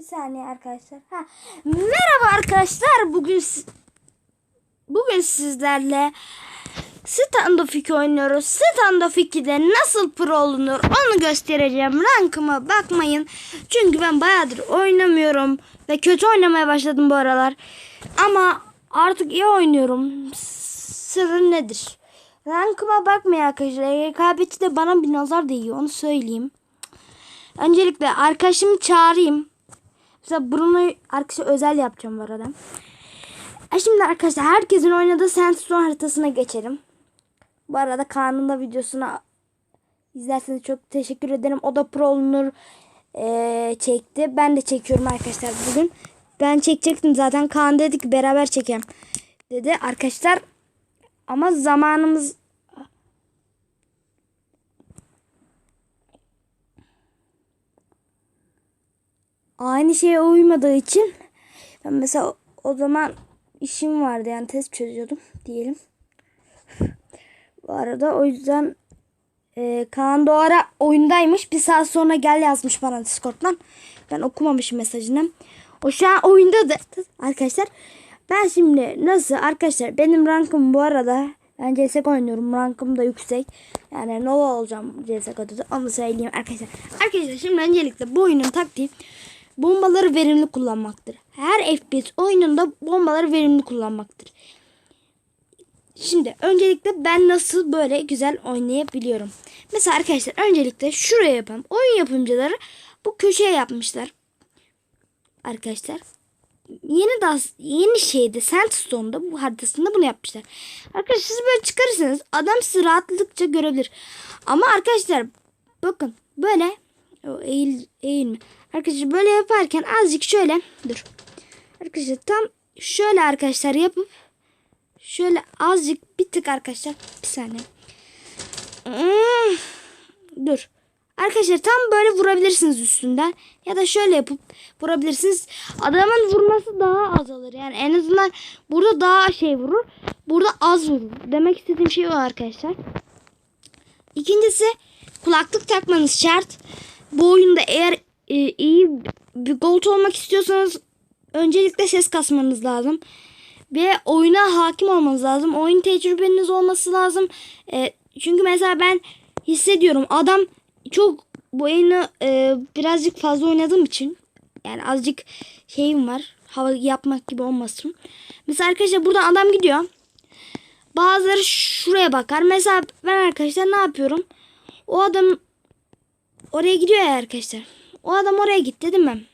Bir saniye arkadaşlar. Ha. Merhaba arkadaşlar. Bugün bugün sizlerle Stand of 2 oynuyoruz. Stand of 2'de nasıl pro olunur onu göstereceğim. Rankıma bakmayın. Çünkü ben bayağıdır oynamıyorum. Ve kötü oynamaya başladım bu aralar. Ama artık iyi oynuyorum. Sırrı nedir? Rankıma bakmayın arkadaşlar. Rekabetçi de bana bir nazar değiyor. Onu söyleyeyim. Öncelikle arkadaşımı çağırayım. Mesela Bruno'yu arkadaşa özel yapacağım bu arada. E şimdi arkadaşlar herkesin oynadığı Sandstone haritasına geçelim. Bu arada Kaan'ın da videosuna izlerseniz çok teşekkür ederim. O da Pro Olunur eee, çekti. Ben de çekiyorum arkadaşlar bugün. Ben çekecektim zaten. Kaan dedi ki beraber çekelim dedi. Arkadaşlar ama zamanımız aynı şeye uymadığı için ben mesela o zaman işim vardı yani test çözüyordum diyelim. Bu arada o yüzden e, Kaan da o ara oyundaymış. Bir saat sonra gel yazmış bana Discord'dan. Ben okumamışım mesajını. O şu an oyundadır arkadaşlar. Ben şimdi nasıl arkadaşlar benim rankım bu arada ben CSGO oynuyorum. Rankım da yüksek. Yani Nova olacağım CSGO'da da onu söyleyeyim arkadaşlar. Arkadaşlar şimdi öncelikle bu oyunun taktiği bombaları verimli kullanmaktır. Her FPS oyununda bombaları verimli kullanmaktır. Şimdi öncelikle ben nasıl böyle güzel oynayabiliyorum. Mesela arkadaşlar öncelikle şuraya yapalım. Oyun yapımcıları bu köşeye yapmışlar. Arkadaşlar yeni das yeni şeyde Sandstone'da bu haritasında bunu yapmışlar. Arkadaşlar siz böyle çıkarırsanız adam sizi rahatlıkça görebilir. Ama arkadaşlar bakın böyle o eğil eğilme. Arkadaşlar böyle yaparken azıcık şöyle dur. Arkadaşlar tam şöyle arkadaşlar yapıp şöyle azıcık bir tık arkadaşlar bir saniye. Hmm, dur. Arkadaşlar tam böyle vurabilirsiniz üstünden. Ya da şöyle yapıp vurabilirsiniz. Adamın vurması daha azalır. Yani en azından burada daha şey vurur. Burada az vurur. Demek istediğim şey o arkadaşlar. İkincisi kulaklık takmanız şart. Bu oyunda eğer e, iyi bir gold olmak istiyorsanız öncelikle ses kasmanız lazım. Ve oyuna hakim olmanız lazım. Oyun tecrübeniz olması lazım. E, çünkü mesela ben hissediyorum adam çok bu oyunu e, birazcık fazla oynadığım için yani azıcık şeyim var. Hava yapmak gibi olmasın. Mesela arkadaşlar buradan adam gidiyor. Bazıları şuraya bakar. Mesela ben arkadaşlar ne yapıyorum? O adam oraya gidiyor ya arkadaşlar. O adam oraya gitti değil mi?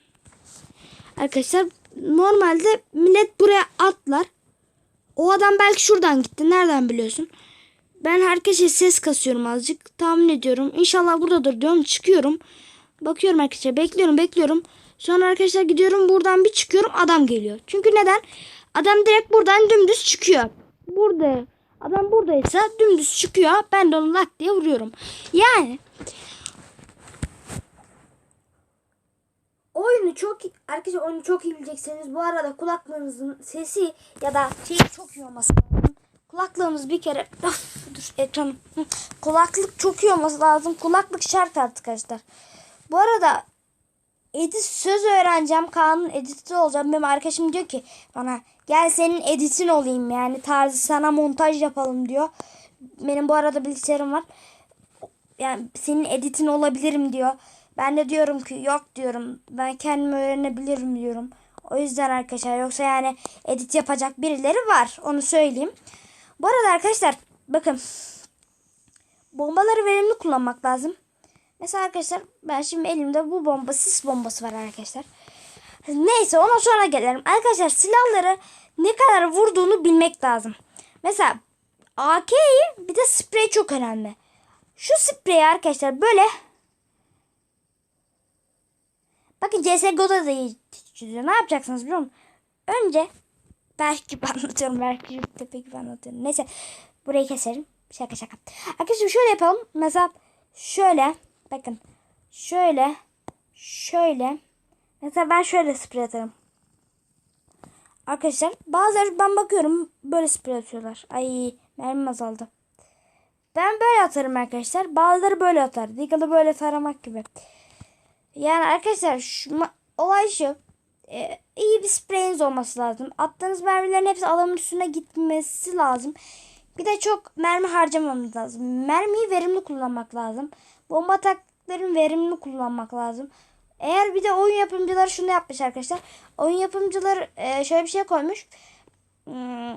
Arkadaşlar normalde millet buraya atlar. O adam belki şuradan gitti. Nereden biliyorsun? Ben herkese ses kasıyorum azıcık. Tahmin ediyorum. İnşallah buradadır diyorum. Çıkıyorum. Bakıyorum arkadaşlar. Bekliyorum bekliyorum. Sonra arkadaşlar gidiyorum. Buradan bir çıkıyorum. Adam geliyor. Çünkü neden? Adam direkt buradan dümdüz çıkıyor. Burada. Adam buradaysa dümdüz çıkıyor. Ben de onu lak diye vuruyorum. Yani oyunu çok arkadaşlar oyunu çok iyi bilecekseniz bu arada kulaklığınızın sesi ya da şey çok iyi olması lazım. Kulaklığımız bir kere Of, dur ekranım. Kulaklık çok iyi olması lazım. Kulaklık şart arkadaşlar. Bu arada edit söz öğreneceğim. Kaan'ın editi olacağım. Benim arkadaşım diyor ki bana gel senin editin olayım yani tarzı sana montaj yapalım diyor. Benim bu arada bilgisayarım var. Yani senin editin olabilirim diyor. Ben de diyorum ki yok diyorum. Ben kendim öğrenebilirim diyorum. O yüzden arkadaşlar yoksa yani edit yapacak birileri var. Onu söyleyeyim. Bu arada arkadaşlar bakın. Bombaları verimli kullanmak lazım. Mesela arkadaşlar ben şimdi elimde bu bomba sis bombası var arkadaşlar. Neyse ona sonra gelelim. Arkadaşlar silahları ne kadar vurduğunu bilmek lazım. Mesela AK'yi bir de sprey çok önemli. Şu spreyi arkadaşlar böyle Bakın CSGO'da da iyi çözüyor. Ne yapacaksınız biliyor musun? Önce belki anlatıyorum. Belki tepe gibi anlatıyorum. Neyse burayı keselim. Şaka şaka. Arkadaşlar şöyle yapalım. Mesela şöyle. Bakın. Şöyle. Şöyle. Mesela ben şöyle sprey atarım. Arkadaşlar bazıları ben bakıyorum böyle sprey atıyorlar. Ay mermim azaldı. Ben böyle atarım arkadaşlar. Bazıları böyle atar. Deagle'ı böyle taramak gibi. Yani arkadaşlar şu, olay şu. E, iyi bir spreyiniz olması lazım. Attığınız mermilerin hepsi adamın üstüne gitmesi lazım. Bir de çok mermi harcamamız lazım. Mermiyi verimli kullanmak lazım. Bomba atakların verimli kullanmak lazım. Eğer bir de oyun yapımcıları şunu yapmış arkadaşlar. Oyun yapımcıları e, şöyle bir şey koymuş. Hmm,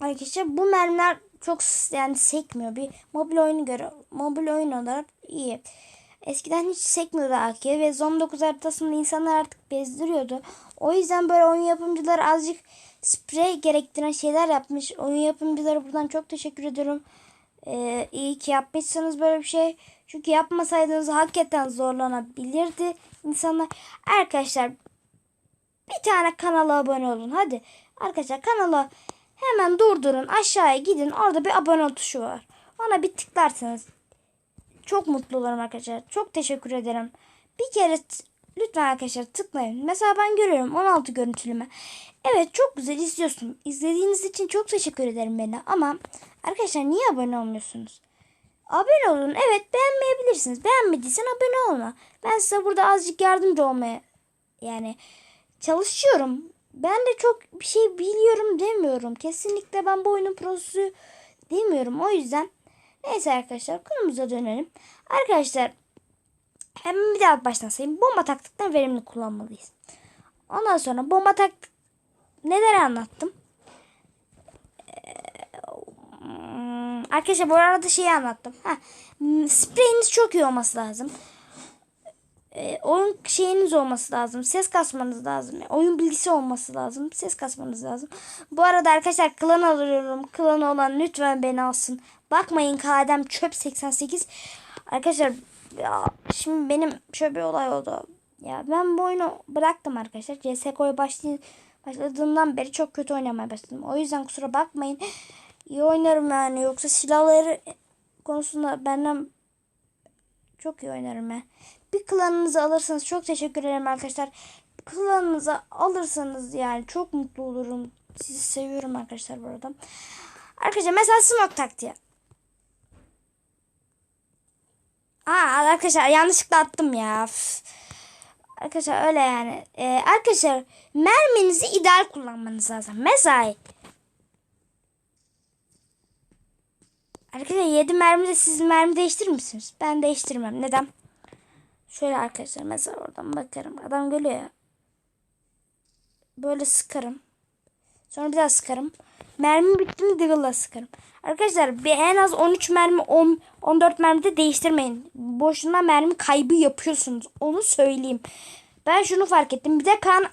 arkadaşlar bu mermiler çok yani sekmiyor. Bir mobil oyunu göre mobil oyun olarak iyi. Eskiden hiç sekmiyordu AK ve Zone 9 haritasında insanlar artık bezdiriyordu. O yüzden böyle oyun yapımcıları azıcık sprey gerektiren şeyler yapmış. Oyun yapımcıları buradan çok teşekkür ediyorum. Ee, iyi ki yapmışsınız böyle bir şey. Çünkü yapmasaydınız hakikaten zorlanabilirdi insanlar. Arkadaşlar bir tane kanala abone olun. Hadi arkadaşlar kanala hemen durdurun. Aşağıya gidin. Orada bir abone ol tuşu var. Ona bir tıklarsanız çok mutlu olurum arkadaşlar. Çok teşekkür ederim. Bir kere lütfen arkadaşlar tıklayın. Mesela ben görüyorum 16 görüntülüme. Evet çok güzel izliyorsun. İzlediğiniz için çok teşekkür ederim beni. Ama arkadaşlar niye abone olmuyorsunuz? Abone olun. Evet beğenmeyebilirsiniz. Beğenmediysen abone olma. Ben size burada azıcık yardımcı olmaya yani çalışıyorum. Ben de çok bir şey biliyorum demiyorum. Kesinlikle ben bu oyunun prosu demiyorum. O yüzden neyse arkadaşlar konumuza dönelim. Arkadaşlar hemen bir daha baştan sayayım. Bomba taktıktan verimli kullanmalıyız. Ondan sonra bomba taktık neler anlattım? Hmm, Arkadaşlar bu arada şeyi anlattım. Ha, hmm, spreyiniz çok iyi olması lazım. Ee, oyun şeyiniz olması lazım. Ses kasmanız lazım. Oyun bilgisi olması lazım. Ses kasmanız lazım. Bu arada arkadaşlar klan alıyorum. Klan olan lütfen beni alsın. Bakmayın kadem çöp 88. Arkadaşlar ya şimdi benim şöyle bir olay oldu. Ya ben bu oyunu bıraktım arkadaşlar. CSGO'ya başlay başladığımdan beri çok kötü oynamaya başladım. O yüzden kusura bakmayın. İyi oynarım yani. Yoksa silahları konusunda benden çok iyi oynarım ya. Bir klanınızı alırsanız çok teşekkür ederim arkadaşlar. Klanınızı alırsanız yani çok mutlu olurum. Sizi seviyorum arkadaşlar bu arada. Arkadaşlar mesela smoke taktiği. Aa arkadaşlar yanlışlıkla attım ya. Üf. Arkadaşlar öyle yani. Ee, arkadaşlar merminizi ideal kullanmanız lazım. Mesela Arkadaşlar 7 mermide siz mermi değiştirir misiniz? Ben değiştirmem. Neden? Şöyle arkadaşlar mesela oradan bakarım. Adam geliyor ya. Böyle sıkarım. Sonra bir daha sıkarım. Mermi bitti mi Deagle'la sıkarım. Arkadaşlar en az 13 mermi 10 14 mermide değiştirmeyin. Boşuna mermi kaybı yapıyorsunuz. Onu söyleyeyim. Ben şunu fark ettim. Bir de kan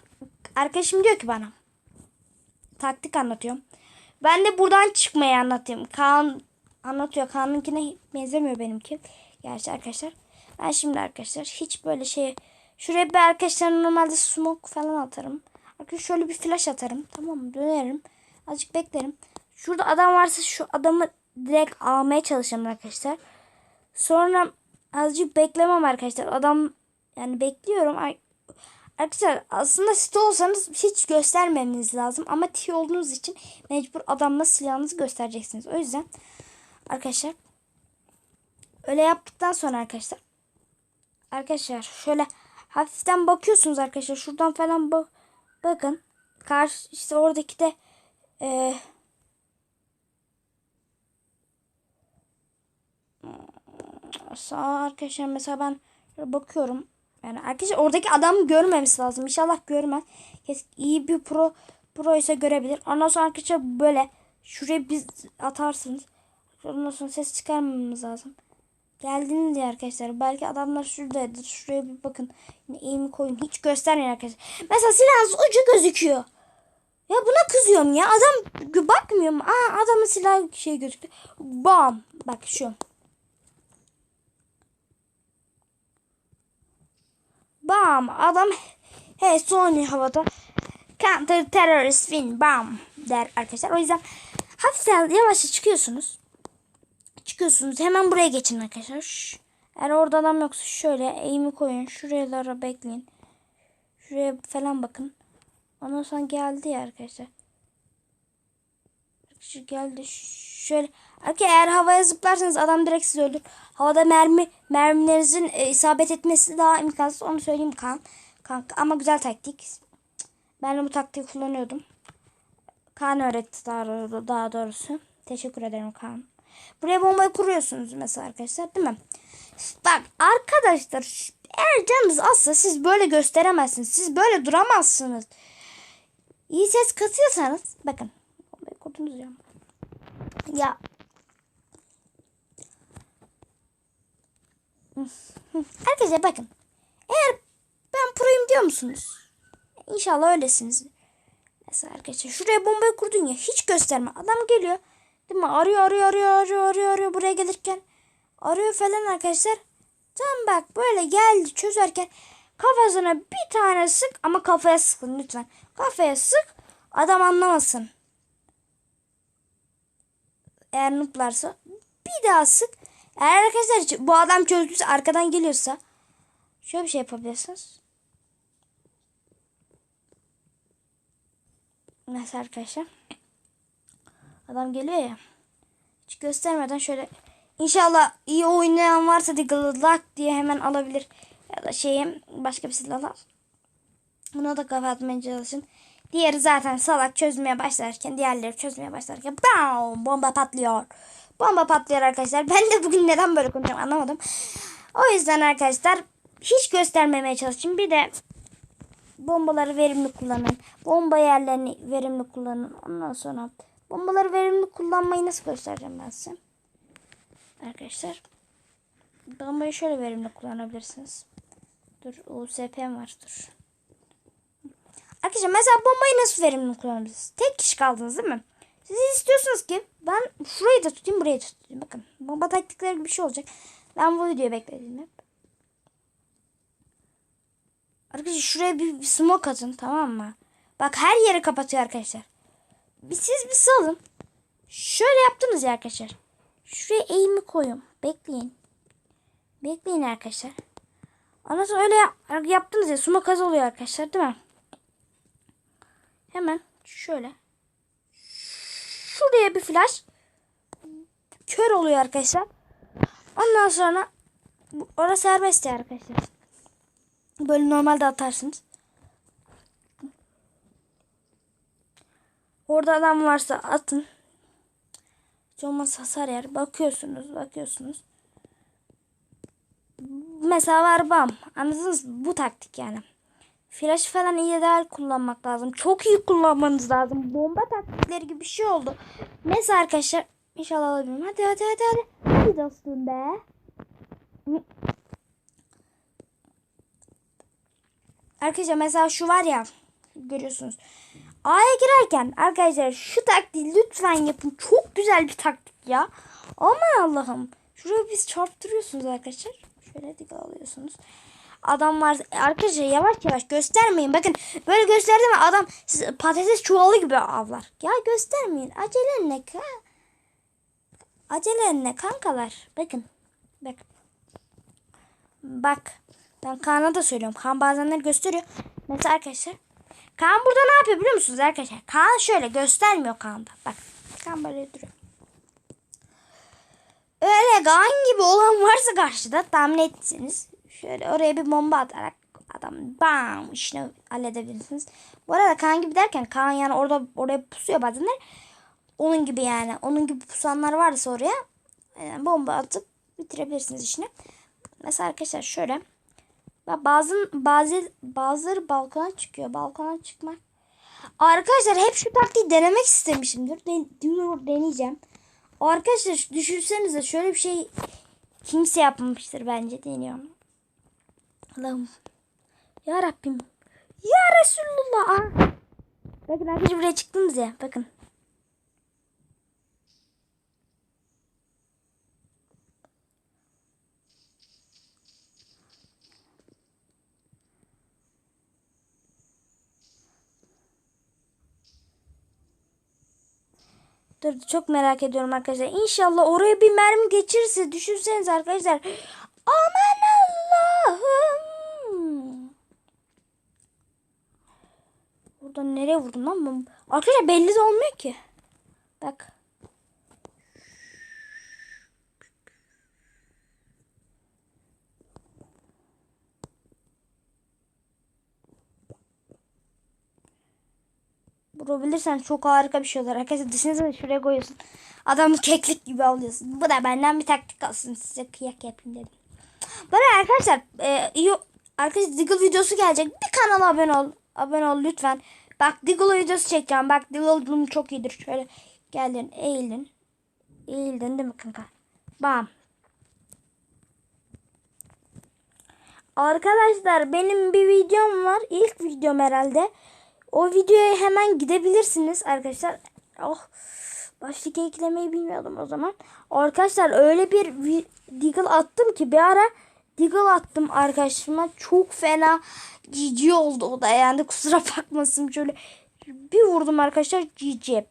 arkadaşım diyor ki bana. Taktik anlatıyorum. Ben de buradan çıkmayı anlatayım. Kaan anlatıyor. Kaan'ınkine benzemiyor benimki. Gerçi arkadaşlar. Ben şimdi arkadaşlar hiç böyle şey şuraya bir arkadaşlar normalde smoke falan atarım. Arkadaşlar şöyle bir flash atarım. Tamam mı? Dönerim. Azıcık beklerim. Şurada adam varsa şu adamı direkt almaya çalışırım arkadaşlar. Sonra azıcık beklemem arkadaşlar. Adam yani bekliyorum. Ar- Arkadaşlar aslında sit olsanız hiç göstermemeniz lazım. Ama T olduğunuz için mecbur adamla silahınızı göstereceksiniz. O yüzden arkadaşlar öyle yaptıktan sonra arkadaşlar arkadaşlar şöyle hafiften bakıyorsunuz arkadaşlar. Şuradan falan bak bakın. Karşı işte oradaki de e, sağ arkadaşlar mesela ben bakıyorum. Yani arkadaşlar oradaki adam görmemesi lazım. İnşallah görmez. Kes iyi bir pro pro ise görebilir. Ondan sonra arkadaşlar böyle şuraya biz atarsınız. Ondan sonra ses çıkarmamız lazım. Geldiniz ya arkadaşlar. Belki adamlar şuradadır. Şuraya bir bakın. Aim koyun. Hiç göstermeyin arkadaşlar. Mesela silahınız ucu gözüküyor. Ya buna kızıyorum ya. Adam bakmıyor mu? Aa adamın silah şey gözüktü. Bam. Bak şu. Bam. Adam he Sony havada. Counter terrorist win. Bam. Der arkadaşlar. O yüzden hafiften yavaşça çıkıyorsunuz. Çıkıyorsunuz. Hemen buraya geçin arkadaşlar. Eğer orada adam yoksa şöyle aim'i koyun. Şuralara bekleyin. Şuraya falan bakın. Ondan sonra geldi ya arkadaşlar. Arkadaşlar geldi. Şöyle. Arkadaşlar eğer havaya zıplarsanız adam direkt sizi öldürür. Havada mermi mermilerinizin e, isabet etmesi daha imkansız. Onu söyleyeyim kan. Kanka ama güzel taktik. Ben de bu taktiği kullanıyordum. Kaan öğretti daha, daha doğrusu. Teşekkür ederim Kaan. Buraya bombayı kuruyorsunuz mesela arkadaşlar değil mi? Bak arkadaşlar eğer canınız azsa siz böyle gösteremezsiniz. Siz böyle duramazsınız. İyi ses katıyorsanız bakın. Bombayı kurdunuz ya. Ya. Arkadaşlar bakın. Eğer ben proyum diyor musunuz? İnşallah öylesiniz. Mesela arkadaşlar şuraya bombayı kurdun ya hiç gösterme. Adam geliyor. Değil mi? Arıyor arıyor arıyor arıyor arıyor arıyor buraya gelirken. Arıyor falan arkadaşlar. Tam bak böyle geldi çözerken kafasına bir tane sık ama kafaya sıkın lütfen. Kafaya sık adam anlamasın. Eğer nooblarsa bir daha sık. Eğer arkadaşlar bu adam çözdüyse arkadan geliyorsa şöyle bir şey yapabilirsiniz. Mesela arkadaşlar. Adam geliyor ya. Hiç göstermeden şöyle İnşallah iyi oynayan varsa Diggle diye hemen alabilir. Ya da şeyim başka bir silah al. Buna da kafa atmaya çalışın. Diğeri zaten salak çözmeye başlarken diğerleri çözmeye başlarken bam, bomba patlıyor. Bomba patlıyor arkadaşlar. Ben de bugün neden böyle konuşuyorum anlamadım. O yüzden arkadaşlar hiç göstermemeye çalışın. Bir de bombaları verimli kullanın. Bomba yerlerini verimli kullanın. Ondan sonra bombaları verimli kullanmayı nasıl göstereceğim ben size? Arkadaşlar bombayı şöyle verimli kullanabilirsiniz. Dur USP'm var dur. Arkadaşlar mesela bombayı nasıl verimli kullanabilirsiniz? Tek kişi kaldınız değil mi? Siz istiyorsunuz ki ben şurayı da tutayım burayı da tutayım. Bakın bomba taktikleri gibi bir şey olacak. Ben bu videoyu bekledim hep. Arkadaşlar şuraya bir, bir smoke atın tamam mı? Bak her yeri kapatıyor arkadaşlar. Bir siz bir salın. Şöyle yaptınız ya arkadaşlar. Şuraya eğimi koyun. Bekleyin. Bekleyin arkadaşlar. Ondan sonra öyle yap, yaptınız ya smoke az oluyor arkadaşlar değil mi? Hemen şöyle. Şuraya bir flash. Kör oluyor arkadaşlar. Ondan sonra orası serbest ya arkadaşlar. Böyle normalde atarsınız. Orada adam varsa atın. Hiç olmazsa hasar yer. Bakıyorsunuz, bakıyorsunuz. Mesela var bam. Anladınız mı? Bu taktik yani. Flash falan iyi değer kullanmak lazım. Çok iyi kullanmanız lazım. Bomba taktikleri gibi bir şey oldu. Mesela arkadaşlar inşallah alabilirim. Hadi hadi hadi hadi. Hadi dostum be. Arkadaşlar mesela şu var ya görüyorsunuz. A'ya girerken arkadaşlar şu taktiği lütfen yapın. Çok güzel bir taktik ya. Aman Allah'ım. Şuraya biz çarptırıyorsunuz arkadaşlar. Şöyle dik alıyorsunuz. Adam var. Arkadaşlar yavaş yavaş göstermeyin. Bakın böyle gösterdi mi adam siz patates çuvalı gibi avlar. Ya göstermeyin. Acele ne? Ka Acele ne kankalar? Bakın. Bak. Bak. Ben Kaan'a da söylüyorum. Kaan bazenleri gösteriyor. Mesela arkadaşlar. Kaan burada ne yapıyor biliyor musunuz arkadaşlar? Kaan şöyle göstermiyor Kaan'da. Bak. Kaan böyle duruyor. Öyle Kaan gibi olan varsa karşıda tahmin etsiniz. Şöyle oraya bir bomba atarak adam bam işini halledebilirsiniz. Bu arada Kaan gibi derken Kaan yani orada oraya pusuyor bazenler. Onun gibi yani. Onun gibi pusanlar varsa oraya yani bomba atıp bitirebilirsiniz işini. Mesela arkadaşlar şöyle. Bazı bazı bazıları balkona çıkıyor. Balkona çıkmak. Arkadaşlar hep şu taktiği denemek istemişimdir. Den dur deneyeceğim. Arkadaşlar düşünsenize şöyle bir şey kimse yapmamıştır bence deniyorum. Allah'ım. Ya Rabbim. Ya Resulullah. Bakın arkadaşlar buraya çıktınız ya. Bakın. Dur çok merak ediyorum arkadaşlar. İnşallah oraya bir mermi geçirse düşünseniz arkadaşlar. Aman Allah'ım. Buradan nereye vurdum lan? ben? Arkadaşlar belli de olmuyor ki. Bak. Vurabilirsen çok harika bir şey olur. Arkadaşlar düşünsene şuraya koyuyorsun. Adamı keklik gibi alıyorsun. Bu da benden bir taktik olsun. Size kıyak yapayım dedim. Bana arkadaşlar e, iyi arkadaşlar Diggle videosu gelecek. Bir kanala abone ol. Abone ol lütfen. Bak Diggle videosu çekeceğim. Bak Diggle çok iyidir. Şöyle geldin eğildin. Eğildin değil mi kanka? Bam. Arkadaşlar benim bir videom var. İlk videom herhalde. O videoya hemen gidebilirsiniz arkadaşlar. Oh. Başlık eklemeyi bilmiyordum o zaman. Arkadaşlar öyle bir Deagle attım ki bir ara Deagle attım arkadaşıma. Çok fena cici oldu o da yani kusura bakmasın şöyle bir vurdum arkadaşlar cici.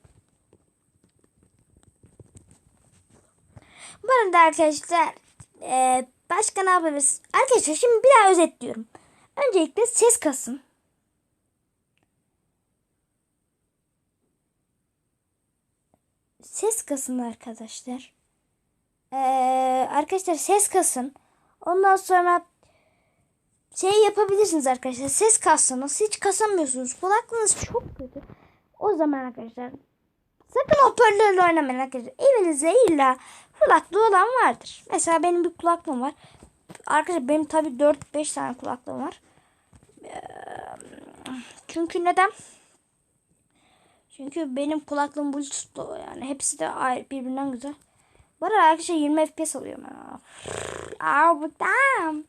Bu arada arkadaşlar e, başka ne yapabiliriz? Arkadaşlar şimdi bir daha özetliyorum. Öncelikle ses kasın. Ses kasın arkadaşlar. Ee, arkadaşlar ses kasın. Ondan sonra şey yapabilirsiniz arkadaşlar. Ses kassanız hiç kasamıyorsunuz. Kulaklığınız çok kötü. O zaman arkadaşlar sakın hoparlörle oynamayın arkadaşlar. Evinizde illa kulaklığı olan vardır. Mesela benim bir kulaklığım var. Arkadaşlar benim tabi 4-5 tane kulaklığım var. Ee, çünkü neden? Çünkü benim kulaklığım Bluetooth'lu yani. Hepsi de ayrı birbirinden güzel. Bu arada arkadaşlar 20 FPS alıyorum. ya. Aa bıktım.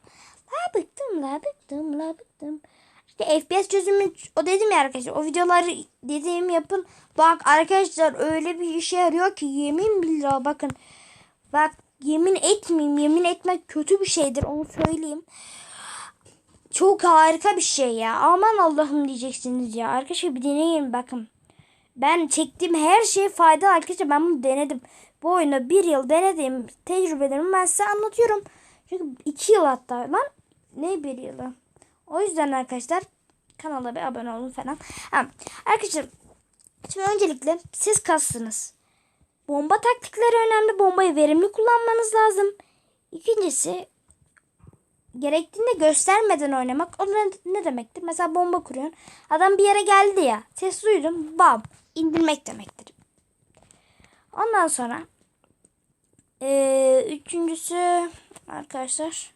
La bıktım la bıktım la bıktım. İşte FPS çözümü o dedim ya arkadaşlar. O videoları dediğim yapın. Bak arkadaşlar öyle bir işe yarıyor ki yemin billah bakın. Bak yemin etmeyeyim. Yemin etmek kötü bir şeydir onu söyleyeyim. Çok harika bir şey ya. Aman Allah'ım diyeceksiniz ya. Arkadaşlar bir deneyin bakın. Ben çektiğim her şey faydalı arkadaşlar. Ben bunu denedim. Bu oyunu bir yıl denediğim tecrübelerimi ben size anlatıyorum. Çünkü iki yıl hatta lan. Ne bir yılı? O yüzden arkadaşlar kanala bir abone olun falan. Ha, arkadaşlar şimdi öncelikle siz kassınız. Bomba taktikleri önemli. Bombayı verimli kullanmanız lazım. İkincisi gerektiğinde göstermeden oynamak. O ne, ne demektir? Mesela bomba kuruyorsun. Adam bir yere geldi ya. Ses duydum. Bam. İndirmek demektir. Ondan sonra ee, üçüncüsü arkadaşlar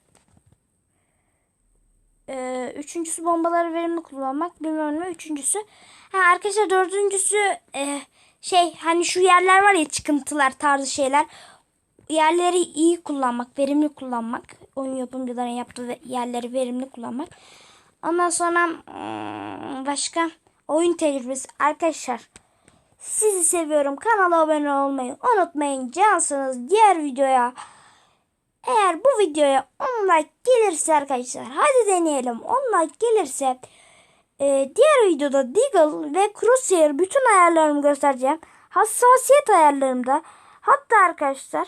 ee, üçüncüsü bombaları verimli kullanmak bilmem ne üçüncüsü. Ha arkadaşlar dördüncüsü ee, şey hani şu yerler var ya çıkıntılar tarzı şeyler. Yerleri iyi kullanmak verimli kullanmak oyun yapımcıların yaptığı yerleri verimli kullanmak. Ondan sonra hmm, başka oyun tecrübesi. Arkadaşlar sizi seviyorum kanala abone olmayı unutmayın cansınız diğer videoya eğer bu videoya 10 like gelirse arkadaşlar hadi deneyelim 10 like gelirse e, diğer videoda Deagle ve Crosshair bütün ayarlarımı göstereceğim. Hassasiyet ayarlarımda hatta arkadaşlar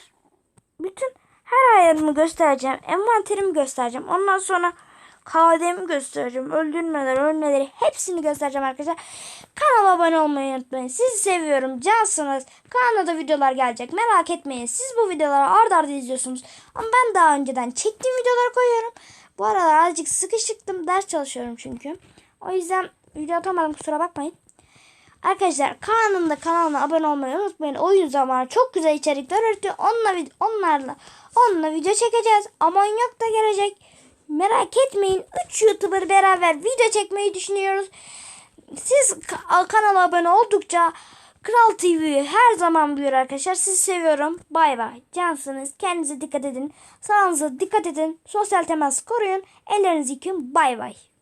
bütün her ayarımı göstereceğim. Envanterimi göstereceğim. Ondan sonra KD'mi göstereceğim. Öldürmeleri, ölmeleri hepsini göstereceğim arkadaşlar. Kanala abone olmayı unutmayın. Sizi seviyorum. Cansınız. Kanalda videolar gelecek. Merak etmeyin. Siz bu videoları ard arda izliyorsunuz. Ama ben daha önceden çektiğim videoları koyuyorum. Bu aralar azıcık sıkışıktım. Ders çalışıyorum çünkü. O yüzden video atamadım kusura bakmayın. Arkadaşlar kanalımda kanalıma abone olmayı unutmayın. Oyun zamanı çok güzel içerikler üretiyor. Onunla, onlarla onunla video çekeceğiz. Amonyak da gelecek. Merak etmeyin. 3 YouTuber beraber video çekmeyi düşünüyoruz. Siz ka- kanala abone oldukça Kral TV her zaman büyür arkadaşlar. Sizi seviyorum. Bay bay. Cansınız. Kendinize dikkat edin. Sağlığınıza dikkat edin. Sosyal temas koruyun. Ellerinizi yıkayın. Bay bay.